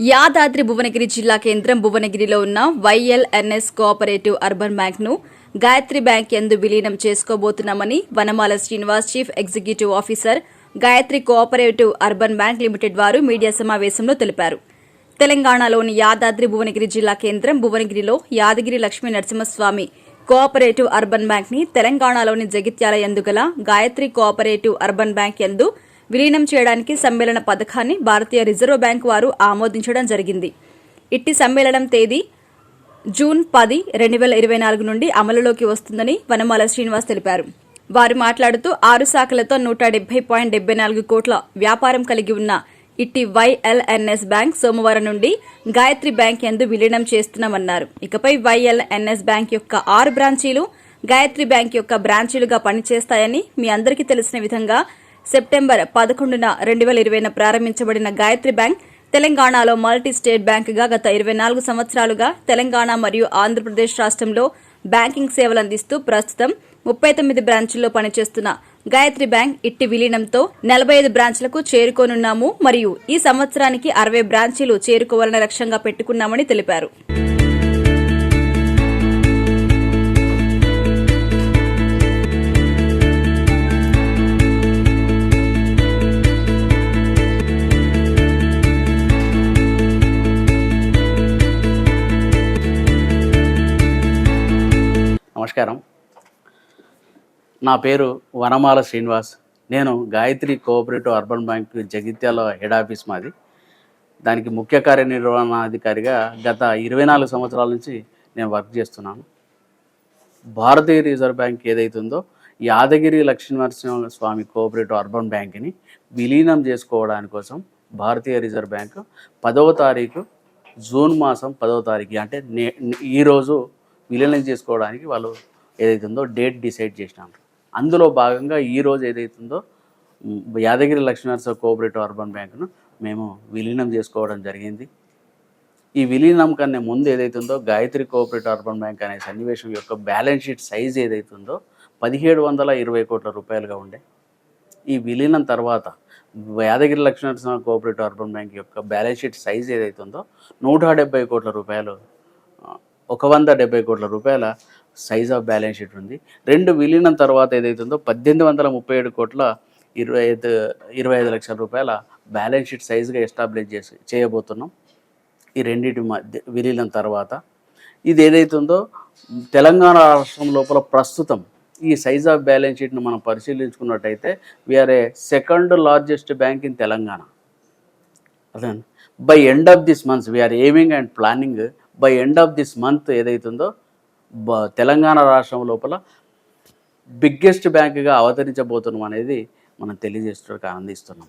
యాదాద్రి భువనగిరి జిల్లా కేంద్రం భువనగిరిలో ఉన్న వైఎల్ఎన్ఎస్ కోఆపరేటివ్ అర్బన్ బ్యాంక్ను గాయత్రి బ్యాంక్ ఎందు విలీనం చేసుకోబోతున్నామని Vanamala Srinivas chief executive officer Gayatri cooperative urban bank limited వారు మీడియా సమావేశంలో తెలిపారు. తెలంగాణలోని యాదాద్రి భువనగిరి జిల్లా కేంద్రం భువనగిరిలో యాదగిరి లక్ష్మీ నరసింహస్వామి కోఆపరేటివ్ అర్బన్ బ్యాంక్ని తెలంగాణలోని జగిత్యాల ఎందుగల గాయత్రి కోఆపరేటివ్ అర్బన్ బ్యాంక్ ఎందు విలీనం చేయడానికి సమ్మేళన పథకాన్ని భారతీయ రిజర్వ్ బ్యాంక్ వారు ఆమోదించడం జరిగింది. ఇట్టి సమ్మేళనం తేదీ జూన్ పది రెండు వేల ఇరవై నాలుగు నుండి అమలులోకి వస్తుందని వనమాల శ్రీనివాస్ తెలిపారు. వారు మాట్లాడుతూ ఆరు శాఖలతో నూట డెబ్బై పాయింట్ డెబ్బై నాలుగు కోట్ల వ్యాపారం కలిగి ఉన్న ఇట్టి వైఎల్ఎన్ఎస్ బ్యాంక్ సోమవారం నుండి గాయత్రి బ్యాంక్ ఎందు విలీనం చేస్తున్నామన్నారు. ఇకపై వైఎల్ఎన్ఎస్ బ్యాంక్ యొక్క ఆరు బ్రాంచీలు గాయత్రి బ్యాంక్ యొక్క బ్రాంచీలుగా పనిచేస్తాయని మీ అందరికీ తెలిసిన విధంగా సెప్టెంబర్ పదకొండున రెండు వేల ఇరవైన ప్రారంభించబడిన గాయత్రి బ్యాంక్ తెలంగాణలో మల్టీ స్టేట్ బ్యాంకుగా గత ఇరవై నాలుగు సంవత్సరాలుగా తెలంగాణ మరియు ఆంధ్రప్రదేశ్ రాష్ట్రంలో బ్యాంకింగ్ సేవలు అందిస్తూ ప్రస్తుతం ముప్పై తొమ్మిది బ్రాంచుల్లో పనిచేస్తున్న గాయత్రి బ్యాంక్ ఇట్టి విలీనంతో నలభై ఐదు బ్రాంచ్లకు చేరుకోనున్నాము మరియు ఈ సంవత్సరానికి అరవై బ్రాంచీలు చేరుకోవాలని లక్ష్యంగా పెట్టుకున్నామని తెలిపారు. నమస్కారం. నా పేరు వనమాల శ్రీనివాస్. నేను Gayatri cooperative urban bank Jagtial head office మాది. దానికి ముఖ్య కార్యనిర్వహణాధికారిగా గత ఇరవై నాలుగు సంవత్సరాల నుంచి నేను వర్క్ చేస్తున్నాను. భారతీయ రిజర్వ్ బ్యాంక్ ఏదైతుందో యాదగిరి లక్ష్మీనరసింహ స్వామి కోఆపరేటివ్ అర్బన్ బ్యాంక్ని విలీనం చేసుకోవడాని కోసం భారతీయ రిజర్వ్ బ్యాంక్ పదవ తారీఖు జూన్ మాసం పదవ తారీఖు అంటే నే ఈరోజు విలీనం చేసుకోవడానికి వాళ్ళు ఏదైతుందో డేట్ డిసైడ్ చేసినారు. అందులో భాగంగా ఈ రోజు ఏదైతుందో యాదగిరి లక్ష్మీనరసింహ కోఆపరేటివ్ అర్బన్ బ్యాంకును మేము విలీనం చేసుకోవడం జరిగింది. ఈ విలీనం కన్నా ముందు ఏదైతుందో గాయత్రి కోఆపరేటివ్ అర్బన్ బ్యాంక్ అనే సన్నివేశం యొక్క బ్యాలెన్స్ షీట్ సైజ్ ఏదైతుందో పదిహేడు వందల ఇరవై కోట్ల రూపాయలుగా ఉండే. ఈ విలీనం తర్వాత Yadagiri Lakshminarasimha cooperative urban bank యొక్క బ్యాలెన్స్ షీట్ సైజ్ ఏదైతుందో నూట డెబ్బై కోట్ల రూపాయలు ఒక వంద డెబ్బై కోట్ల రూపాయల సైజ్ ఆఫ్ బ్యాలెన్స్ షీట్ ఉంది. రెండు విలీనం తర్వాత ఏదైతుందో పద్దెనిమిది వందల ముప్పై ఏడు కోట్ల ఇరవై ఐదు ఇరవై ఐదు లక్షల రూపాయల బ్యాలెన్స్ షీట్ సైజుగా ఎస్టాబ్లిష్ చేసి చేయబోతున్నాం. ఈ రెండింటి మధ్య విలీనం తర్వాత. ఇది ఏదైతుందో తెలంగాణ రాష్ట్రం లోపల ప్రస్తుతం ఈ సైజ్ ఆఫ్ బ్యాలెన్స్ షీట్ను మనం పరిశీలించుకున్నట్టయితే we are a second largest bank in Telangana. అదే by end of this months we are aiming and planning by end of this month ఏదైతుందో బ తెలంగాణ రాష్ట్రం లోపల బిగ్గెస్ట్ బ్యాంకుగా అవతరించబోతున్నాం అనేది మనం తెలియజేసుకోవడానికి ఆనందిస్తున్నాం.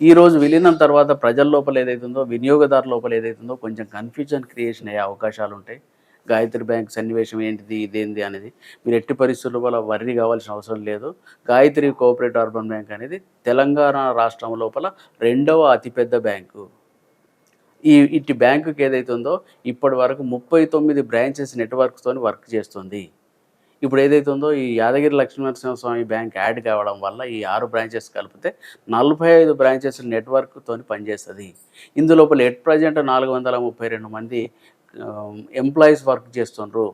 ఈరోజు విలీనం తర్వాత ప్రజల లోపల ఏదైతుందో వినియోగదారు లోపల ఏదైతుందో కొంచెం కన్ఫ్యూజన్ క్రియేషన్ అయ్యే అవకాశాలు ఉంటాయి. గాయత్రి బ్యాంక్ సన్నివేశం ఏంటిది ఇదేంది అనేది మీరు ఎట్టి పరిస్థితుల వల్ల వర్రీ కావాల్సిన అవసరం లేదు. గాయత్రి కోఆపరేటివ్ అర్బన్ బ్యాంక్ అనేది తెలంగాణ రాష్ట్రం లోపల రెండవ అతిపెద్ద బ్యాంకు ఈ ఇట్టి బ్యాంకుకి ఏదైతుందో ఇప్పటి వరకు ముప్పై తొమ్మిది బ్రాంచెస్ నెట్వర్క్తో వర్క్ చేస్తుంది. ఇప్పుడు ఏదైతే ఉందో ఈ యాదగిరి లక్ష్మీనరసింహ స్వామి బ్యాంక్ యాడ్ కావడం వల్ల ఈ ఆరు బ్రాంచెస్ కలిపితే నలభై ఐదు బ్రాంచెస్ నెట్వర్క్తో పనిచేస్తుంది. ఇందులోపల ఎట్ ప్రజెంట్ నాలుగు వందల ముప్పై రెండు మంది ఎంప్లాయీస్ వర్క్ చేస్తుండ్రు.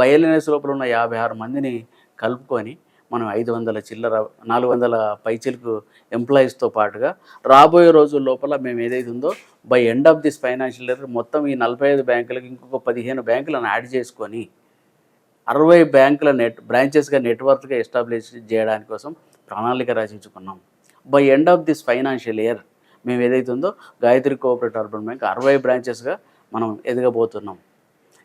వైఎల్ఎన్ఎస్ లోపల ఉన్న యాభై ఆరు మందిని కలుపుకొని మనం ఐదు వందల చిల్లర నాలుగు వందల పైచిలకు ఎంప్లాయీస్తో పాటుగా రాబోయే రోజుల లోపల మేము ఏదైతే ఉందో by end of this financial year మొత్తం ఈ నలభై ఐదు బ్యాంకులకు ఇంకొక పదిహేను బ్యాంకులను యాడ్ చేసుకొని అరవై బ్యాంకుల నెట్ బ్రాంచెస్గా నెట్వర్క్గా ఎస్టాబ్లిష్ చేయడానికి కోసం ప్రణాళిక రచించుకున్నాం. By end of this financial year మేము ఏదైతే ఉందో గాయత్రి కోఆపరేటివ్ అర్బన్ బ్యాంక్ అరవై బ్రాంచెస్గా మనం ఎదగబోతున్నాం.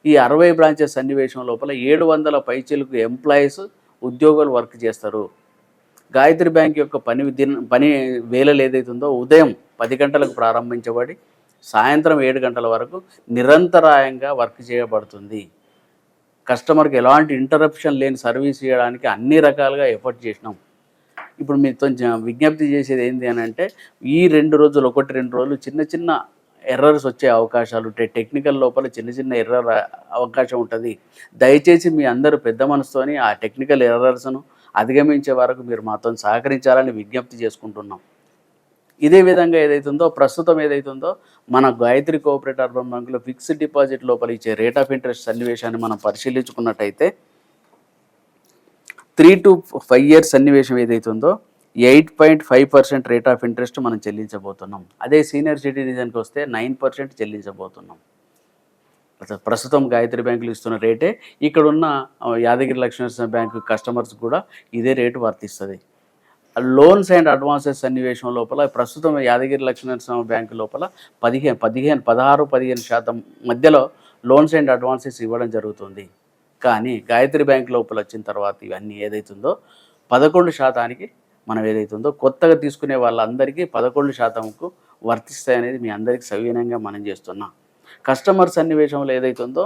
ఈ అరవై బ్రాంచెస్ సన్నివేశం లోపల ఏడు వందల పైచీలకు ఎంప్లాయీస్ ఉద్యోగులు వర్క్ చేస్తారు. గాయత్రి బ్యాంక్ యొక్క పని దిన పని వేళలు ఏదైతే ఉందో ఉదయం పది గంటలకు ప్రారంభించబడి సాయంత్రం ఏడు గంటల వరకు నిరంతరాయంగా వర్క్ చేయబడుతుంది. కస్టమర్కి ఎలాంటి ఇంటరప్షన్ లేని సర్వీస్ చేయడానికి అన్ని రకాలుగా ఎఫర్ట్ చేసినాం. ఇప్పుడు మీతో విజ్ఞప్తి చేసేది ఏంటి అని అంటే ఈ రెండు రోజులు ఒకటి రెండు రోజులు చిన్న చిన్న ఎర్రర్స్ వచ్చే అవకాశాలు ఉంటాయి టెక్నికల్ లోపల చిన్న చిన్న ఎర్రర్ అవకాశం ఉంటుంది. దయచేసి మీ అందరూ పెద్ద మనసుతోని ఆ టెక్నికల్ ఎర్రర్స్ను అధిగమించే వరకు మీరు మాతో సహకరించాలని విజ్ఞప్తి చేసుకుంటున్నాం. ఇదే విధంగా ఏదైతుందో ప్రస్తుతం ఏదైతుందో మన గాయత్రి కోఆపరేటివ్ అర్బన్ బ్యాంకులో ఫిక్స్డ్ డిపాజిట్ లోపల ఇచ్చే రేట్ ఆఫ్ ఇంట్రెస్ట్ సన్నివేశాన్ని మనం పరిశీలించుకున్నట్టయితే త్రీ టు ఫైవ్ ఇయర్స్ సన్నివేశం ఏదైతుందో eight point five percent rate of interest మనం చెల్లించబోతున్నాం. అదే సీనియర్ సిటిజన్కి వస్తే నైన్ పర్సెంట్ చెల్లించబోతున్నాం. అసలు ప్రస్తుతం గాయత్రి బ్యాంకులు ఇస్తున్న రేటే ఇక్కడ ఉన్న యాదగిరి లక్ష్మీ బ్యాంకు కస్టమర్స్ కూడా ఇదే రేటు వర్తిస్తుంది. లోన్స్ అండ్ అడ్వాన్సెస్ సన్నివేశం లోపల ప్రస్తుతం యాదగిరి లక్ష్మీనరసింహ బ్యాంకు లోపల పదిహేను పదిహేను పదహారు పదిహేను శాతం మధ్యలో లోన్స్ అండ్ అడ్వాన్సెస్ ఇవ్వడం జరుగుతుంది. కానీ గాయత్రి బ్యాంక్ లోపల వచ్చిన తర్వాత ఇవన్నీ ఏదైతుందో పదకొండు శాతానికి మనం ఏదైతుందో కొత్తగా తీసుకునే వాళ్ళందరికీ పదకొండు శాతంకు వర్తిస్తాయనేది మీ అందరికీ సవీనంగా మనం చేస్తున్నాం. కస్టమర్ సన్నివేశంలో ఏదైతుందో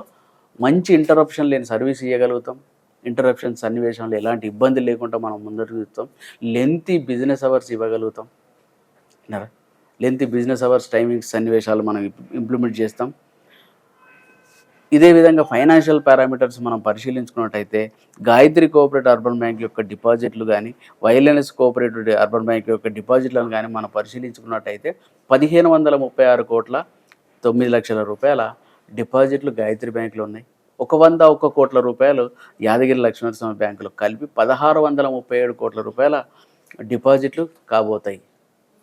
మంచి ఇంటరప్షన్ లేని సర్వీస్ ఇవ్వగలుగుతాం ఇంటరప్షన్ సన్నివేశంలో ఎలాంటి ఇబ్బంది లేకుండా మనం ముందరకు చూస్తాం లెంతీ బిజినెస్ అవర్స్ ఇవ్వగలుగుతాం. లెంతీ బిజినెస్ అవర్స్ టైమింగ్స్ సన్నివేశాలు మనం ఇంప్లిమెంట్ చేస్తాం. ఇదే విధంగా ఫైనాన్షియల్ పారామీటర్స్ మనం పరిశీలించుకున్నట్టయితే గాయత్రి కోఆపరేటివ్ అర్బన్ బ్యాంక్ యొక్క డిపాజిట్లు కానీ వైలెన్స్ కోఆపరేటివ్ అర్బన్ బ్యాంక్ యొక్క డిపాజిట్లను కానీ మనం పరిశీలించుకున్నట్టయితే పదిహేను వందల ముప్పై ఆరు కోట్ల తొమ్మిది లక్షల రూపాయల డిపాజిట్లు గాయత్రి బ్యాంకులో ఉన్నాయి. ఒక వంద ఒక్క కోట్ల రూపాయలు యాదగిరి లక్ష్మణస్వామి బ్యాంకులో కలిపి పదహారు వందల ముప్పై ఏడు కోట్ల రూపాయల డిపాజిట్లు కాబోతాయి.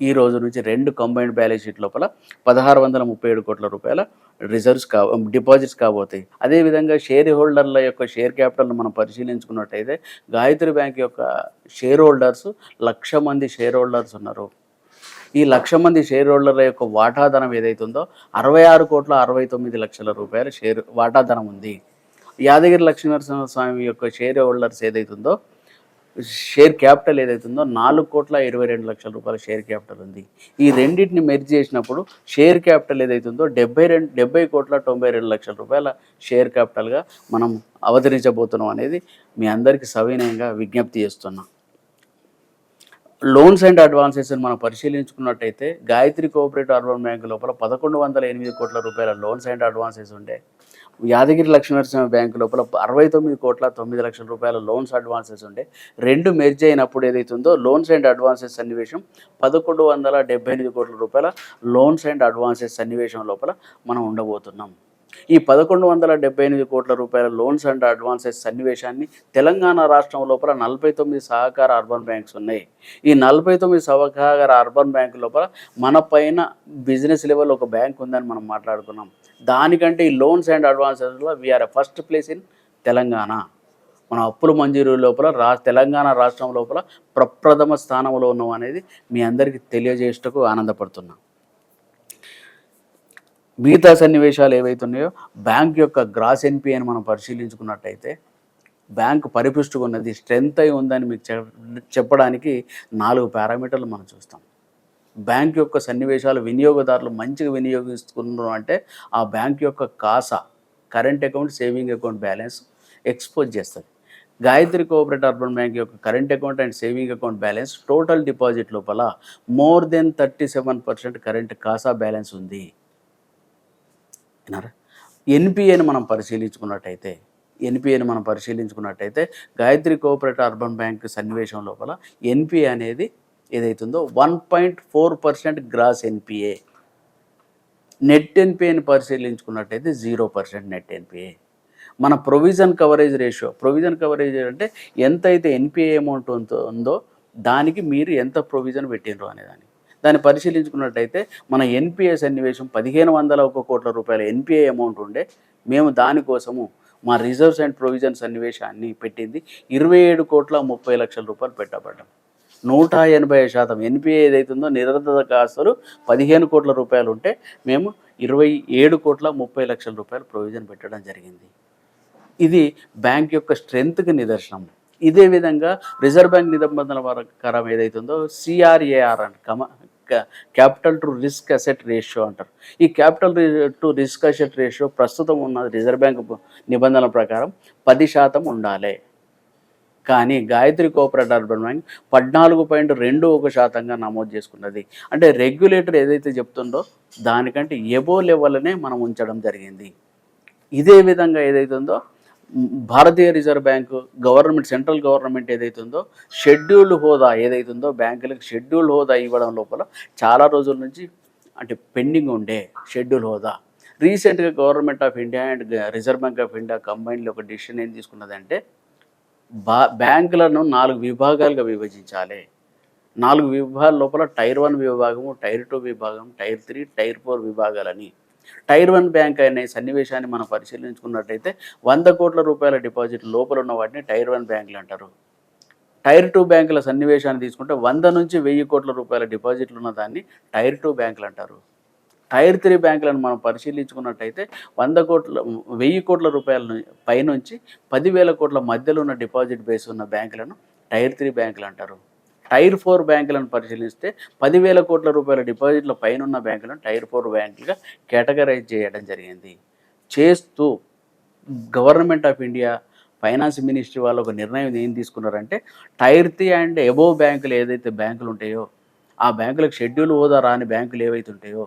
ఈ రోజు నుంచి రెండు కంబైన్డ్ బ్యాలెన్స్ షీట్ లోపల పదహారు వందల ముప్పై ఏడు కోట్ల రూపాయల రిజర్వ్స్ కా డిపాజిట్స్ కాబోతాయి. అదేవిధంగా షేర్ హోల్డర్ల యొక్క షేర్ క్యాపిటల్ను మనం పరిశీలించుకున్నట్టయితే గాయత్రి బ్యాంక్ యొక్క షేర్ హోల్డర్స్ లక్ష మంది షేర్ హోల్డర్స్ ఉన్నారు. ఈ లక్ష మంది షేర్ హోల్డర్ల యొక్క వాటాధనం ఏదైతుందో అరవై ఆరు కోట్ల అరవై తొమ్మిది లక్షల రూపాయల షేర్ వాటాధనం ఉంది. యాదగిరి లక్ష్మీనరసింహ స్వామి యొక్క షేర్ హోల్డర్స్ ఏదైతుందో షేర్ క్యాపిటల్ ఏదైతుందో నాలుగు కోట్ల ఇరవై రెండు లక్షల రూపాయల షేర్ క్యాపిటల్ ఉంది. ఈ రెండింటిని మెర్జ్ చేసినప్పుడు షేర్ క్యాపిటల్ ఏదైతుందో డెబ్బై రెండు డెబ్బై కోట్ల తొంభై రెండు లక్షల రూపాయల షేర్ క్యాపిటల్గా మనం అవతరించబోతున్నాం అనేది మీ అందరికీ సవినయంగా విజ్ఞప్తి చేస్తున్నాం. లోన్స్ అండ్ అడ్వాన్సెస్ మనం పరిశీలించుకున్నట్టయితే గాయత్రి కోఆపరేటివ్ అర్బన్ బ్యాంక్ లోపల పదకొండు వందల ఎనిమిది కోట్ల రూపాయల లోన్స్ అండ్ అడ్వాన్సెస్ ఉండే. యాదగిరి లక్ష్మీనరసింహ బ్యాంకు లోపల అరవై తొమ్మిది కోట్ల తొమ్మిది లక్షల రూపాయల లోన్స్ అడ్వాన్సెస్ ఉండే. రెండు మెర్జ్ అయినప్పుడు ఏదైతుందో లోన్స్ అండ్ అడ్వాన్సెస్ సన్నివేశం పదకొండు వందల డెబ్బై ఎనిమిది కోట్ల రూపాయల లోన్స్ అండ్ అడ్వాన్సెస్ సన్నివేశం లోపల మనం ఉండబోతున్నాం. ఈ పదకొండు వందల డెబ్బై ఎనిమిది కోట్ల రూపాయల లోన్స్ అండ్ అడ్వాన్సెస్ సన్నివేశాన్ని తెలంగాణ రాష్ట్రం లోపల నలభై తొమ్మిది సహకార అర్బన్ బ్యాంక్స్ ఉన్నాయి. ఈ నలభై తొమ్మిది సహకార అర్బన్ బ్యాంక్ లోపల మన పైన బిజినెస్ లెవెల్ ఒక బ్యాంక్ ఉందని మనం మాట్లాడుకున్నాం. దానికంటే ఈ loans and అడ్వాన్సెస్లో we're first place in Telangana. మన అప్పుల మంజూరు లోపల రా తెలంగాణ రాష్ట్రం లోపల ప్రప్రథమ స్థానంలో ఉన్నాం అనేది మీ అందరికీ తెలియజేయటకు ఆనందపడుతున్నాం. మిగతా సన్నివేశాలు ఏవైతున్నాయో బ్యాంక్ యొక్క గ్రాస్ ఎన్పిఏని మనం పరిశీలించుకున్నట్టయితే బ్యాంక్ పరిపుష్టిగా ఉన్నది స్ట్రెంత్ అయి ఉందని మీకు చెప్పడానికి నాలుగు పారామీటర్లు మనం చూస్తాం. బ్యాంక్ యొక్క సన్నివేశాలు వినియోగదారులు మంచిగా వినియోగిస్తున్నారు అంటే ఆ బ్యాంక్ యొక్క CASA current account saving account balance expose చేస్తుంది. గాయత్రి కోఆపరేటివ్ అర్బన్ బ్యాంక్ యొక్క current account and saving account balance total deposit లోపల more than thirty seven percent current CASA balance ఉంది. విన్నారా ఎన్పిఏని మనం పరిశీలించుకున్నట్టయితే ఎన్పిఏని మనం పరిశీలించుకున్నట్టయితే గాయత్రి కోఆపరేటివ్ అర్బన్ బ్యాంక్ సన్నివేశం లోపల ఎన్పిఏ అనేది ఏదైతుందో one point four percent gross NPA net ఎన్పిఏని పరిశీలించుకున్నట్టయితే జీరో పర్సెంట్ నెట్ ఎన్పిఏ మన provision coverage ratio provision coverage అంటే ఎంత అయితే ఎన్పిఏ అమౌంట్ ఉందో దానికి మీరు ఎంత ప్రొవిజన్ పెట్టినరు అనేదానికి. దాన్ని పరిశీలించుకున్నట్టయితే మన ఎన్పిఏ సన్నివేశం పదిహేను వందల ఒక కోట్ల రూపాయల ఎన్పిఏ అమౌంట్ ఉండే మేము దానికోసము మా రిజర్వ్స్ అండ్ ప్రొవిజన్ సన్నివేశాన్ని పెట్టింది. ఇరవై ఏడు కోట్ల ముప్పై లక్షల రూపాయలు పెట్టబడ్డం. నూట ఎనభై శాతం ఎన్పిఏ ఏదైతుందో నిరర్ధక ఆస్తులు పదిహేను కోట్ల రూపాయలు ఉంటే మేము ఇరవై ఏడు కోట్ల ముప్పై లక్షల రూపాయలు ప్రొవిజన్ పెట్టడం జరిగింది. ఇది బ్యాంక్ యొక్క స్ట్రెంగ్త్కి నిదర్శనం. ఇదే విధంగా రిజర్వ్ బ్యాంక్ నిబంధనల ప్రకారం ఏదైతుందో CRAR and comma capital to risk asset ratio అంటారు. ఈ capital to risk asset ratio ప్రస్తుతం ఉన్న రిజర్వ్ బ్యాంక్ నిబంధనల ప్రకారం పది శాతం ఉండాలి. కానీ గాయత్రి కోఆపరేటివ్ అర్బన్ బ్యాంక్ పద్నాలుగు పాయింట్ రెండు ఒక శాతంగా నమోదు చేసుకున్నది. అంటే రెగ్యులేటర్ ఏదైతే చెప్తుందో దానికంటే ఎబో లెవెల్నే మనం ఉంచడం జరిగింది. ఇదే విధంగా ఏదైతుందో భారతీయ reserve bank government central government ఏదైతుందో షెడ్యూల్డ్ హోదా ఏదైతుందో బ్యాంకులకు షెడ్యూల్డ్ హోదా ఇవ్వడం లోపల చాలా రోజుల నుంచి అంటే పెండింగ్ ఉండే షెడ్యూల్ హోదా. రీసెంట్గా government of India and reserve bank of India కంబైన్లో ఒక డిసిషన్ ఏం తీసుకున్నదంటే బా బ్యాంకులను నాలుగు విభాగాలుగా విభజించాలి. నాలుగు విభాగాల లోపల టైర్ వన్ విభాగము టైర్ టూ విభాగం టైర్ త్రీ టైర్ ఫోర్ విభాగాలని. టైర్ వన్ బ్యాంక్ అనే సన్నివేశాన్ని మనం పరిశీలించుకున్నట్టయితే వంద కోట్ల రూపాయల డిపాజిట్ లోపల ఉన్న వాటిని టైర్ వన్ బ్యాంకులు అంటారు. టైర్ టూ బ్యాంకుల సన్నివేశాన్ని తీసుకుంటే వంద నుంచి వెయ్యి కోట్ల రూపాయల డిపాజిట్లు ఉన్న దాన్ని టైర్ టూ బ్యాంకులు అంటారు. టైర్ త్రీ బ్యాంకులను మనం పరిశీలించుకున్నట్టయితే వంద కోట్ల వెయ్యి కోట్ల రూపాయల పైనుంచి పదివేల కోట్ల మధ్యలో ఉన్న డిపాజిట్ బేస్ ఉన్న బ్యాంకులను టైర్ త్రీ బ్యాంకులు అంటారు. టైర్ ఫోర్ బ్యాంకులను పరిశీలిస్తే పదివేల కోట్ల రూపాయల డిపాజిట్ల పైన ఉన్న బ్యాంకులను టైర్ ఫోర్ బ్యాంకులుగా కేటగరైజ్ చేయడం జరిగింది. చేస్తూ government of India finance ministry వాళ్ళు ఒక నిర్ణయం ఏం తీసుకున్నారంటే టైర్ త్రీ అండ్ ఎబోవ్ బ్యాంకులు ఏదైతే బ్యాంకులు ఉంటాయో ఆ బ్యాంకులకు షెడ్యూల్ హోదా రాని బ్యాంకులు ఏవైతే ఉంటాయో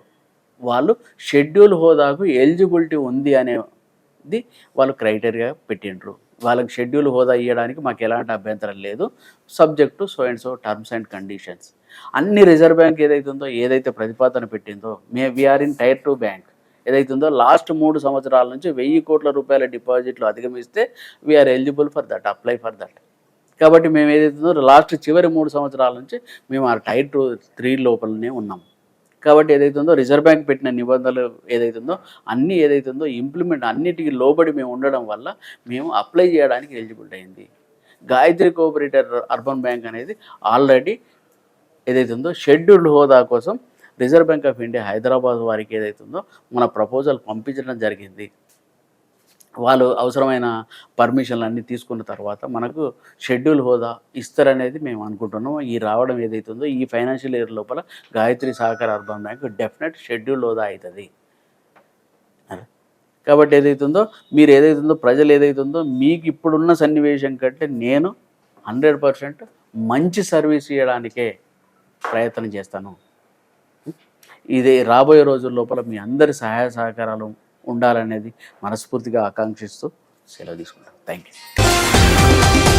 వాళ్ళు షెడ్యూల్ హోదాకు ఎలిజిబిలిటీ ఉంది అనేది వాళ్ళు క్రైటీరియా పెట్టిండ్రు. వాళ్ళకి షెడ్యూల్ హోదా ఇవ్వడానికి మాకు ఎలాంటి అభ్యంతరం లేదు. Subject to so and so terms and conditions అన్ని రిజర్వ్ బ్యాంక్ ఏదైతుందో ఏదైతే ప్రతిపాదన పెట్టిందో మే we're in tier two bank ఏదైతుందో లాస్ట్ మూడు సంవత్సరాల నుంచి వెయ్యి కోట్ల రూపాయల డిపాజిట్లు అధిగమిస్తే we're eligible for that apply for that కాబట్టి మేము ఏదైతుందో లాస్ట్ చివరి మూడు సంవత్సరాల నుంచి మేము ఆ టైర్ టూ త్రీ లోపలనే ఉన్నాము కాబట్టి ఏదైతుందో రిజర్వ్ బ్యాంక్ పెట్టిన నిబంధనలు ఏదైతుందో అన్నీ ఏదైతుందో ఇంప్లిమెంట్ అన్నిటికీ లోబడి మేము ఉండడం వల్ల మేము అప్లై చేయడానికి ఎలిజిబుల్ అయింది. గాయత్రి కోఆపరేటర్ అర్బన్ బ్యాంక్ అనేది ఆల్రెడీ ఏదైతుందో షెడ్యూల్డ్ హోదా కోసం reserve bank of India Hyderabad వారికి ఏదైతుందో మన ప్రపోజల్ పంపించడం జరిగింది. వాళ్ళు అవసరమైన పర్మిషన్లు అన్నీ తీసుకున్న తర్వాత మనకు షెడ్యూల్ హోదా ఇస్తారనేది మేము అనుకుంటున్నాం ఈ రావడం ఏదైతుందో ఈ ఫైనాన్షియల్ ఇయర్ లోపల గాయత్రి సహకార అర్బన్ బ్యాంక్ డెఫినెట్ షెడ్యూల్ హోదా అవుతుంది కాబట్టి ఏదైతుందో మీరు ఏదైతుందో ప్రజలు ఏదైతుందో మీకు ఇప్పుడున్న సన్నివేశం కంటే నేను హండ్రెడ్ పర్సెంట్ మంచి సర్వీస్ ఇవ్వడానికే ప్రయత్నం చేస్తాను. ఇది రాబోయే రోజుల లోపల మీ అందరి సహాయ సహకారాలు ఉండాలనేది మనస్ఫూర్తిగా ఆకాంక్షిస్తూ సెలవు తీసుకుంటాను థ్యాంక్ యూ